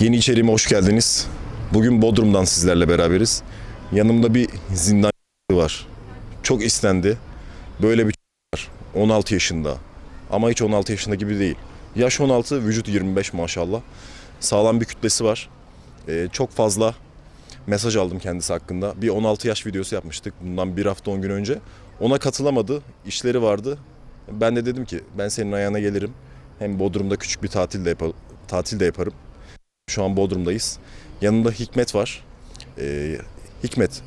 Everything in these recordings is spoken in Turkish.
Yeni içeriğime hoş geldiniz. Bugün Bodrum'dan sizlerle beraberiz. Yanımda bir zindan var. Çok istendi. Böyle bir var. 16 yaşında. Ama hiç 16 yaşında gibi değil. Yaş 16, vücut 25 maşallah. Sağlam bir kütlesi var. Ee, çok fazla mesaj aldım kendisi hakkında. Bir 16 yaş videosu yapmıştık bundan bir hafta 10 gün önce. Ona katılamadı. İşleri vardı. Ben de dedim ki ben senin ayağına gelirim. Hem Bodrum'da küçük bir tatil de, yapa- tatil de yaparım. Şu an Bodrum'dayız. Yanında Hikmet var. Ee, Hikmet,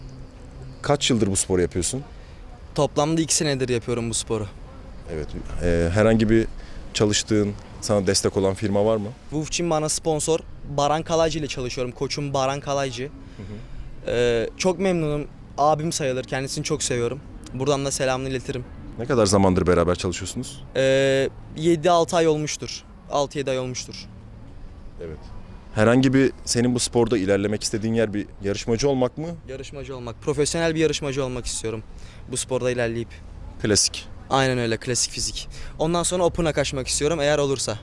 kaç yıldır bu sporu yapıyorsun? Toplamda 2 senedir yapıyorum bu sporu. Evet. Ee, herhangi bir çalıştığın, sana destek olan firma var mı? Wolf Team bana sponsor. Baran Kalaycı ile çalışıyorum. Koçum Baran Kalaycı. Ee, çok memnunum. Abim sayılır. Kendisini çok seviyorum. Buradan da selamını iletirim. Ne kadar zamandır beraber çalışıyorsunuz? Ee, 7-6 ay olmuştur. 6-7 ay olmuştur. Evet. Herhangi bir senin bu sporda ilerlemek istediğin yer bir yarışmacı olmak mı? Yarışmacı olmak. Profesyonel bir yarışmacı olmak istiyorum. Bu sporda ilerleyip. Klasik. Aynen öyle. Klasik fizik. Ondan sonra Open'a kaçmak istiyorum eğer olursa.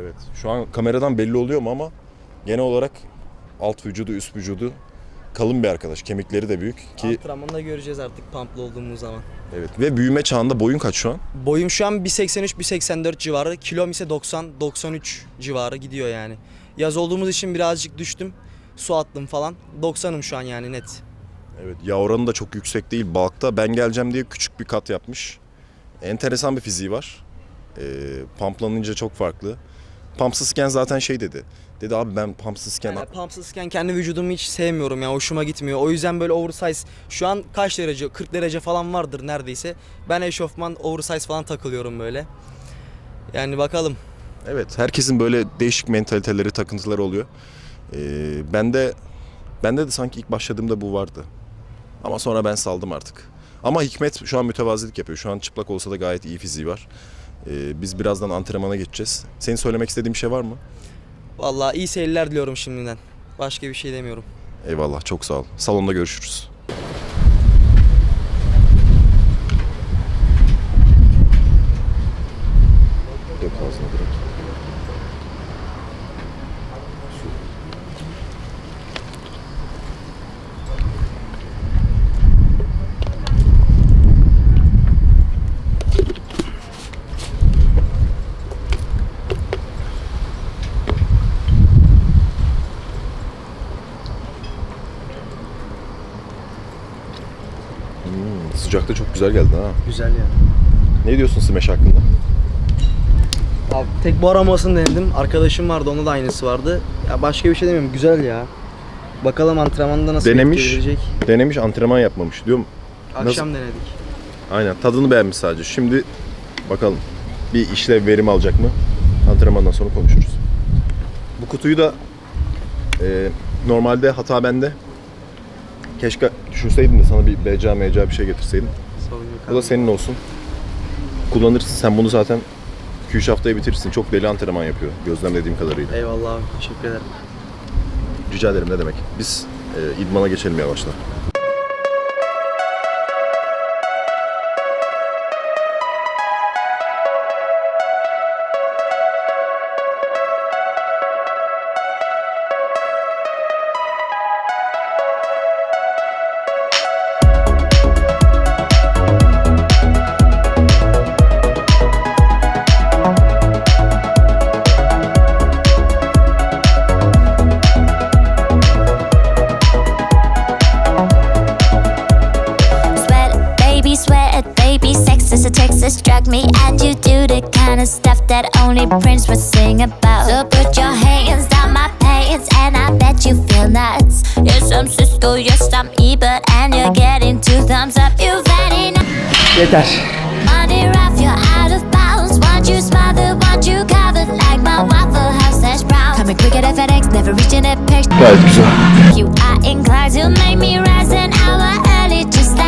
Evet. Şu an kameradan belli oluyor mu ama genel olarak alt vücudu, üst vücudu kalın bir arkadaş. Kemikleri de büyük ki Antrenmanda göreceğiz artık pumplı olduğumuz zaman. evet. Ve büyüme çağında boyun kaç şu an? Boyum şu an 1.83-1.84 civarı. Kilom ise 90-93 civarı gidiyor yani. Yaz olduğumuz için birazcık düştüm. Su attım falan. 90'ım şu an yani net. Evet. Yağ oranı da çok yüksek değil. Balkta ben geleceğim diye küçük bir kat yapmış. Enteresan bir fiziği var. Ee, pumplanınca çok farklı. Pumpsızken zaten şey dedi. Dedi abi ben pumpsızken Yani pumpsızken kendi vücudumu hiç sevmiyorum ya. Hoşuma gitmiyor. O yüzden böyle oversize. Şu an kaç derece? 40 derece falan vardır neredeyse. Ben eşofman oversize falan takılıyorum böyle. Yani bakalım. Evet, herkesin böyle değişik mentaliteleri, takıntıları oluyor. Ee, ben de bende de sanki ilk başladığımda bu vardı. Ama sonra ben saldım artık. Ama Hikmet şu an mütevazilik yapıyor. Şu an çıplak olsa da gayet iyi fiziği var. Ee, biz birazdan antrenmana geçeceğiz. Senin söylemek istediğin bir şey var mı? Vallahi iyi seyirler diliyorum şimdiden. Başka bir şey demiyorum. Eyvallah, çok sağ ol. Salonda görüşürüz. Sıcakta çok güzel geldi ha. Güzel ya. Ne diyorsun Smash hakkında? Abi tek bu aramasını denedim. Arkadaşım vardı onda da aynısı vardı. Ya başka bir şey demiyorum. Güzel ya. Bakalım antrenmanda nasıl Denemiş. etki verecek. Denemiş antrenman yapmamış diyorum. Akşam denedik. Aynen tadını beğenmiş sadece. Şimdi bakalım bir işlev verim alacak mı? Antrenmandan sonra konuşuruz. Bu kutuyu da e, normalde hata bende. Keşke düşünseydim de sana bir BCA MCA bir şey getirseydim. Bu da senin olsun. Kullanırsın. Sen bunu zaten 2-3 haftaya bitirirsin. Çok deli antrenman yapıyor gözlemlediğim kadarıyla. Eyvallah abi. Teşekkür ederim. Rica ederim ne demek. Biz e, idmana geçelim yavaştan. Baby. Sex is a Texas drug me, and you do the kind of stuff that only Prince would sing about. So put your hands down my pants, and I bet you feel nuts. Yes, I'm Cisco, yes, I'm Ebert, and you're getting two thumbs up. You've had enough. Yeter. Money rough, you're out of bounds. Want you smothered, want you covered like my Waffle House hash brown. Coming quick at FedEx, never reaching a picture. Gayet güzel. You are inclined to make me rise an hour early, just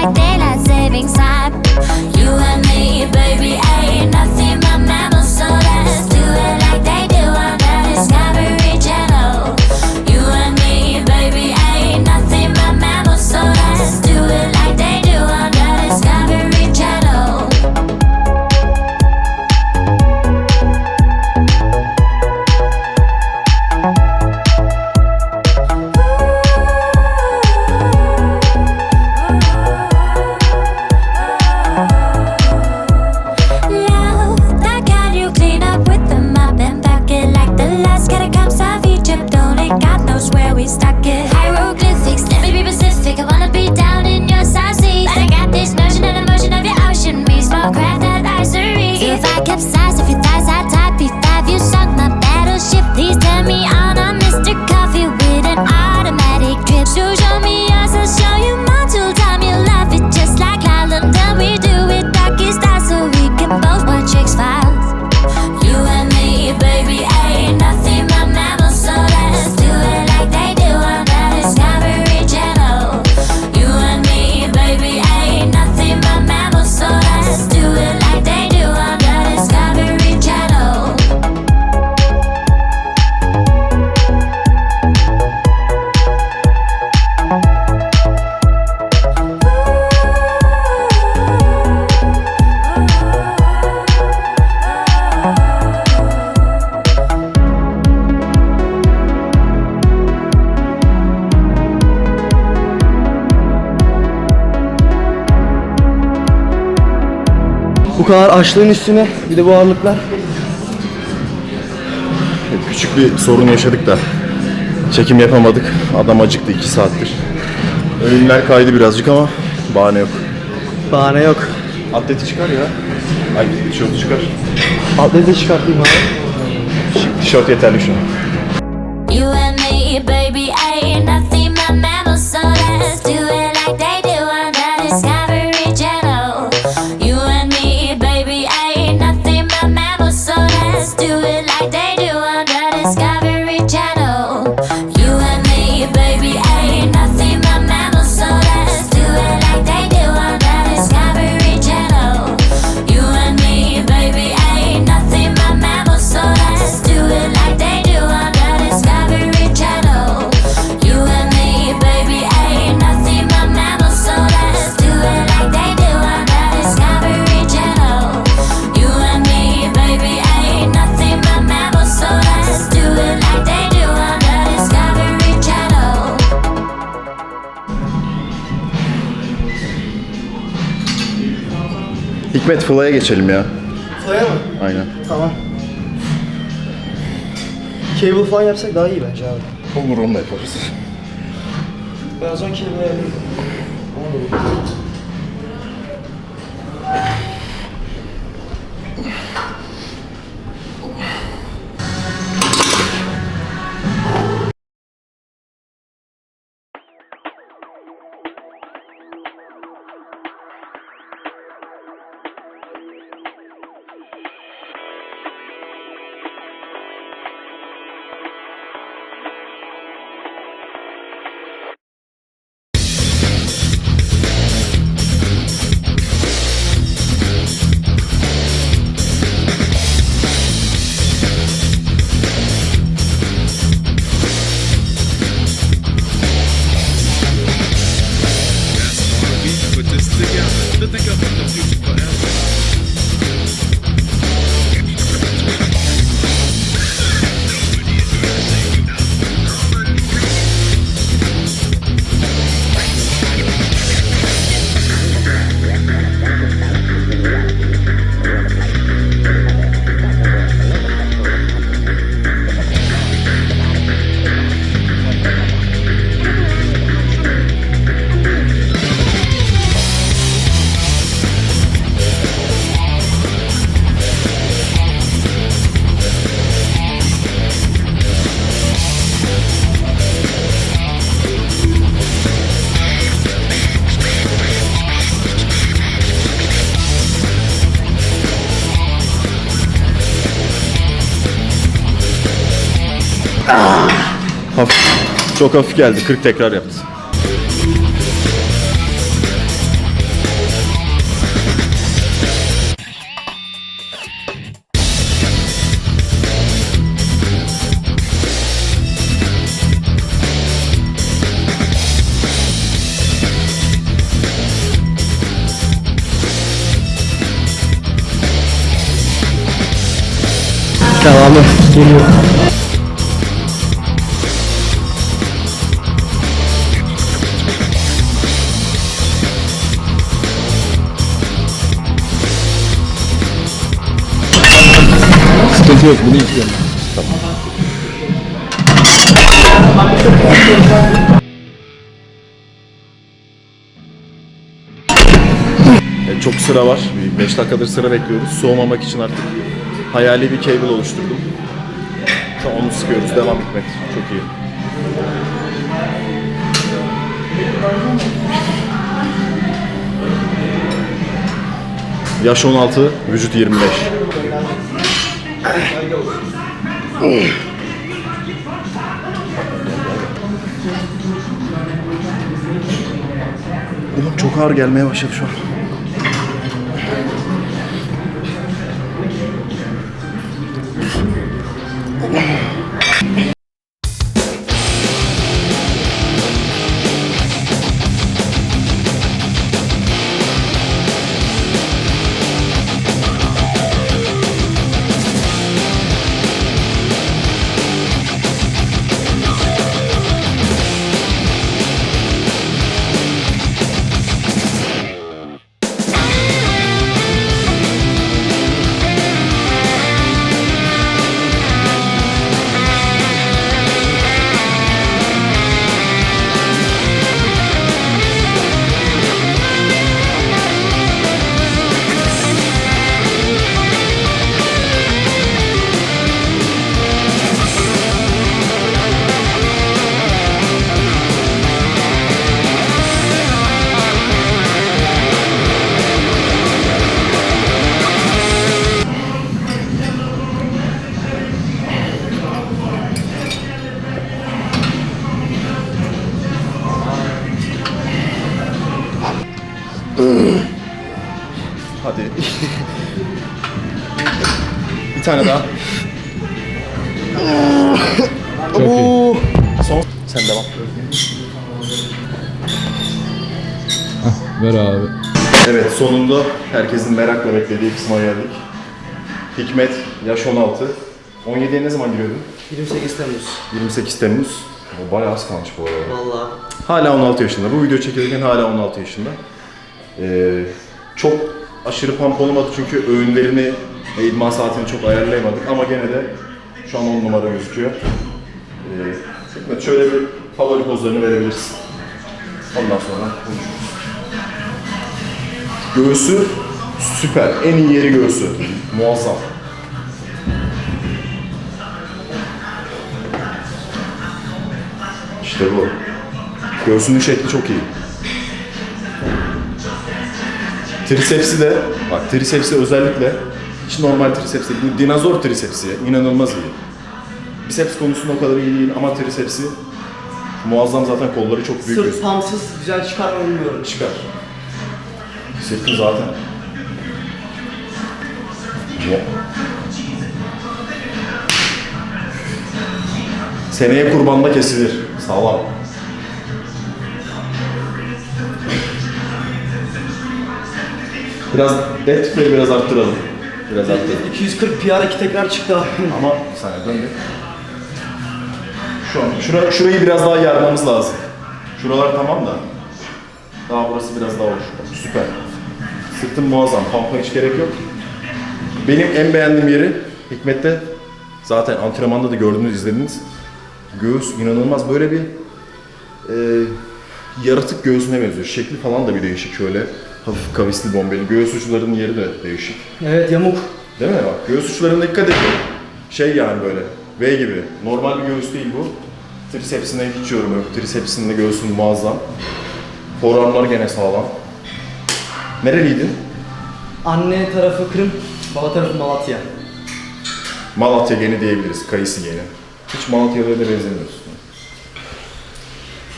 like daylight savings time. You and me, baby, Stack stuck it Bu kadar açlığın üstüne bir de bu ağırlıklar. Küçük bir sorun yaşadık da çekim yapamadık. Adam acıktı 2 saattir. Öğünler kaydı birazcık ama bahane yok. Bahane yok. Atleti çıkar ya. Ay tişörtü çıkar. Da çıkartayım abi. Tişört yeterli şu an. Hikmet Fly'a geçelim ya. Fly'a mı? Aynen. Tamam. Cable falan yapsak daha iyi bence abi. Olur onu da yaparız. Ben o zaman cable yapayım. put Hafif. Çok hafif geldi. 40 tekrar yaptı. Devamı geliyor. Sıkıntı yok. Bunu izliyorum. Evet, çok sıra var. 5 dakikadır sıra bekliyoruz. Soğumamak için artık hayali bir cable oluşturdum. Şu an onu sıkıyoruz. Devam Hikmet. Çok iyi. Yaş 16, vücut 25. Çok ağır gelmeye başladı şu an. Tane daha. Çok iyi. Son. Sen devam. Ver abi. Evet sonunda herkesin merakla beklediği kısma geldik. Hikmet, yaş 16. 17'ye ne zaman giriyordun? 28 Temmuz. 28 Temmuz. O bayağı az kalmış bu arada. Vallahi. Hala 16 yaşında. Bu video çekilirken hala 16 yaşında. Ee, çok aşırı olmadı çünkü öğünlerini ve idman saatini çok ayarlayamadık ama gene de şu an 10 numara gözüküyor. Ee, Hikmet şöyle bir favori pozlarını verebilirsin. Ondan sonra konuşuruz. Göğsü süper. En iyi yeri göğsü. Muazzam. İşte bu. Göğsünün şekli çok iyi. Trisepsi de, bak trisepsi özellikle hiç normal triceps değil. Bu dinozor trisepsi inanılmaz iyi. Biceps konusunda o kadar iyi değil ama trisepsi muazzam zaten kolları çok büyük. Sırt gözüküyor. pamsız güzel çıkar mı bilmiyorum. Çıkar. Sırtın zaten. Ya. Seneye kurbanda kesilir. Sağlam. Biraz deadlift'leri biraz arttıralım. Biraz arttıralım. 240 PR 2 tekrar çıktı abi. Ama bir saniye dön bir. Şu an şura, şurayı biraz daha yarmamız lazım. Şuralar tamam da. Daha burası biraz daha hoş. Süper. Sırtım muazzam. Pampa hiç gerek yok. Benim en beğendiğim yeri Hikmet'te zaten antrenmanda da gördünüz, izlediniz. Göğüs inanılmaz böyle bir e, yaratık göğsüne benziyor. Şekli falan da bir değişik şöyle. Hafif kavisli bombeli. Göğüs uçlarının yeri de değişik. Evet yamuk. Değil mi? Bak göğüs uçlarına dikkat edin. Şey yani böyle V gibi. Normal bir göğüs değil bu. Trisepsine hiç yorum yok. Trisepsinde göğsün muazzam. Forearmlar gene sağlam. Nereliydin? Anne tarafı Kırım, baba tarafı Malatya. Malatya geni diyebiliriz. Kayısı geni. Hiç Malatyalı'ya da benzemiyorsun.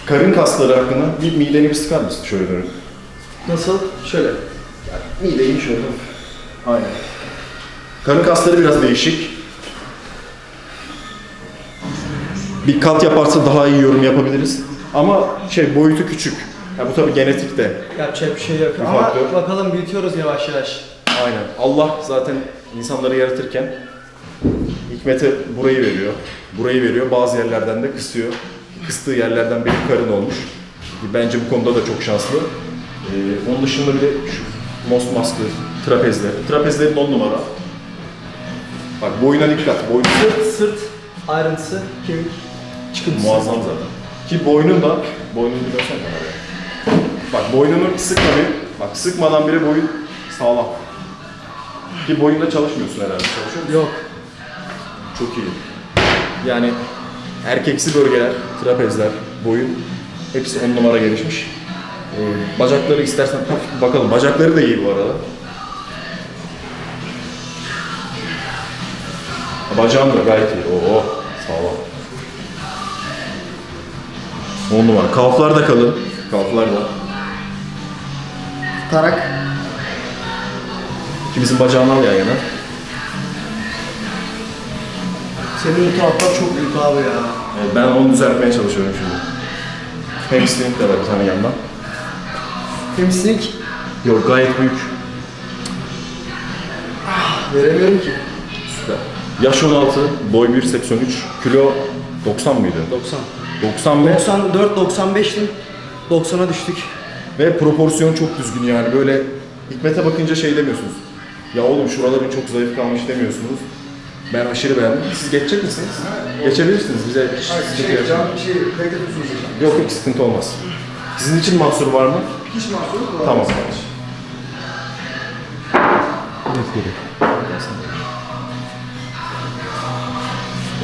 Karın kasları hakkında bir mideni bir sıkar mısın şöyle dönüp? Nasıl? Şöyle. Mideyi şöyle. Aynen. Karın kasları biraz değişik. Bir kat yaparsa daha iyi yorum yapabiliriz. Ama şey boyutu küçük. Ya bu tabii genetik de. Yapacak bir şey yok. Bir Ama faktör. bakalım büyütüyoruz yavaş yavaş. Aynen. Allah zaten insanları yaratırken Hikmet'e burayı veriyor. Burayı veriyor. Bazı yerlerden de kısıyor. Kıstığı yerlerden benim karın olmuş. Bence bu konuda da çok şanslı. Ee, onun dışında bir de şu most maskı, trapezler. Trapezlerin 10 numara. Bak boyuna dikkat. Boyun Sırt, sırt ayrıntısı, kemik çıkıntısı. muazzam zaten. Ki boynun da, boynunu bir görsene kameraya. Bak boynunu sıkma bir. Bak sıkmadan bile boyun sağlam. Ki boyunda çalışmıyorsun herhalde. Çalışıyor musun? Yok. Çok iyi. Yani erkeksi bölgeler, trapezler, boyun hepsi on numara gelişmiş. Ee, bacakları istersen hafif bakalım. Bacakları da iyi bu arada. Bacağım da gayet iyi. Oo, sağlam. On numara. Kalflar da kalın. Kalflar da. Tarak. İkimizin bacağını al yan yana. Senin bu taraflar çok büyük abi ya. Evet, ben onu düzeltmeye çalışıyorum şimdi. Hamstring de var bir tane yandan. Hamstring Yok gayet büyük. veremiyorum ki. Süper. Yaş 16, boy 1.83, kilo 90 mıydı? 90. 90 ve 94 95'tim. 90'a düştük. ve proporsiyon çok düzgün yani böyle Hikmet'e bakınca şey demiyorsunuz. Ya oğlum şuraların çok zayıf kalmış demiyorsunuz. Ben aşırı beğendim. Siz geçecek misiniz? Geçebilirsiniz. Bize hiç sıkıntı yok. Yok yok sıkıntı olmaz. Sizin için mahsur var mı? Hiç mahsuru yok. Tamam.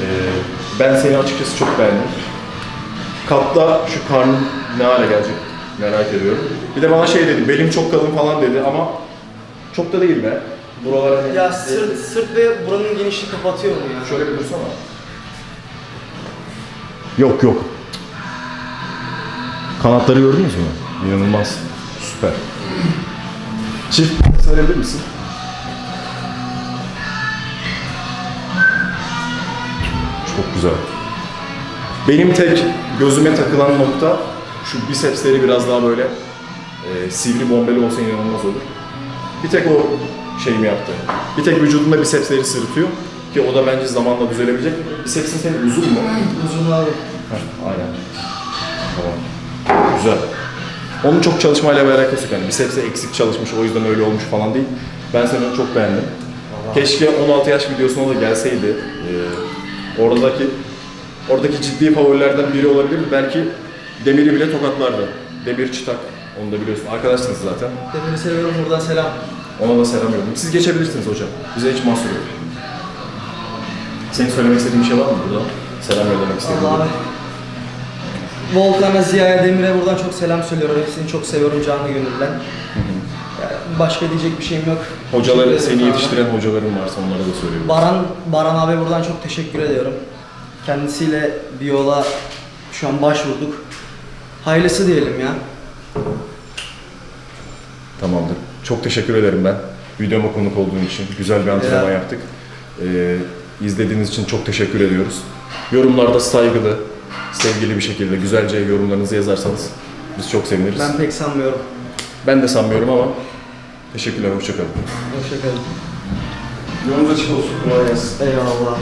Ee, ben seni açıkçası çok beğendim. Katta şu karnın ne hale gelecek merak ediyorum. Bir de bana şey dedi, belim çok kalın falan dedi ama çok da değil be. Buralar hani... Ya sırt, sırt ve buranın genişliği kapatıyor onu ya. Şöyle bir dursana. Yok yok. Kanatları gördünüz mü? İnanılmaz. Süper. Çift söyleyebilir misin? Çok güzel. Benim tek gözüme takılan nokta şu bisepsleri biraz daha böyle e, sivri bombeli olsa inanılmaz olur. Bir tek o şeyimi yaptı. Bir tek vücudunda bisepsleri sırıtıyor ki o da bence zamanla düzelebilecek. Bisepsin senin uzun mu? Uzun abi. Heh, aynen. Tamam. Güzel. Onun çok çalışmayla bir alakası yok. Yani bisepsi eksik çalışmış o yüzden öyle olmuş falan değil. Ben seni çok beğendim. Keşke 16 yaş videosuna da gelseydi. Ee, oradaki oradaki ciddi favorilerden biri olabilirdi. Belki Demir'i bile tokatlardı. Demir Çıtak. Onu da biliyorsun. Arkadaşsınız zaten. Demir'i seviyorum buradan selam. Ona da selam yollayayım. Siz geçebilirsiniz hocam. Bize hiç mahsur yok. Senin söylemek istediğin bir şey var mı burada? Selam yollamak istediğin. Allah abi. Volkan'a, Ziya'ya, Demir'e buradan çok selam söylüyorum. Hepsini çok seviyorum canı gönülden. Yani başka diyecek bir şeyim yok. Hocaları, Teşekkür seni ederim yetiştiren hocaların varsa onlara da söylüyorum. Baran, Baran abi buradan çok teşekkür ediyorum. Kendisiyle bir yola şu an başvurduk. Hayırlısı diyelim ya. Tamamdır. Çok teşekkür ederim ben. Videoma konuk olduğun için. Güzel bir antrenman Ya. yaptık. Ee, izlediğiniz için çok teşekkür ediyoruz. Yorumlarda saygılı, sevgili bir şekilde güzelce yorumlarınızı yazarsanız biz çok seviniriz. Ben Ben, pek sanmıyorum. de sanmıyorum ama teşekkürler, hoşçakalın. Hoşçakalın. Yolunuz açık olsun. Kolay gelsin. Eyvallah.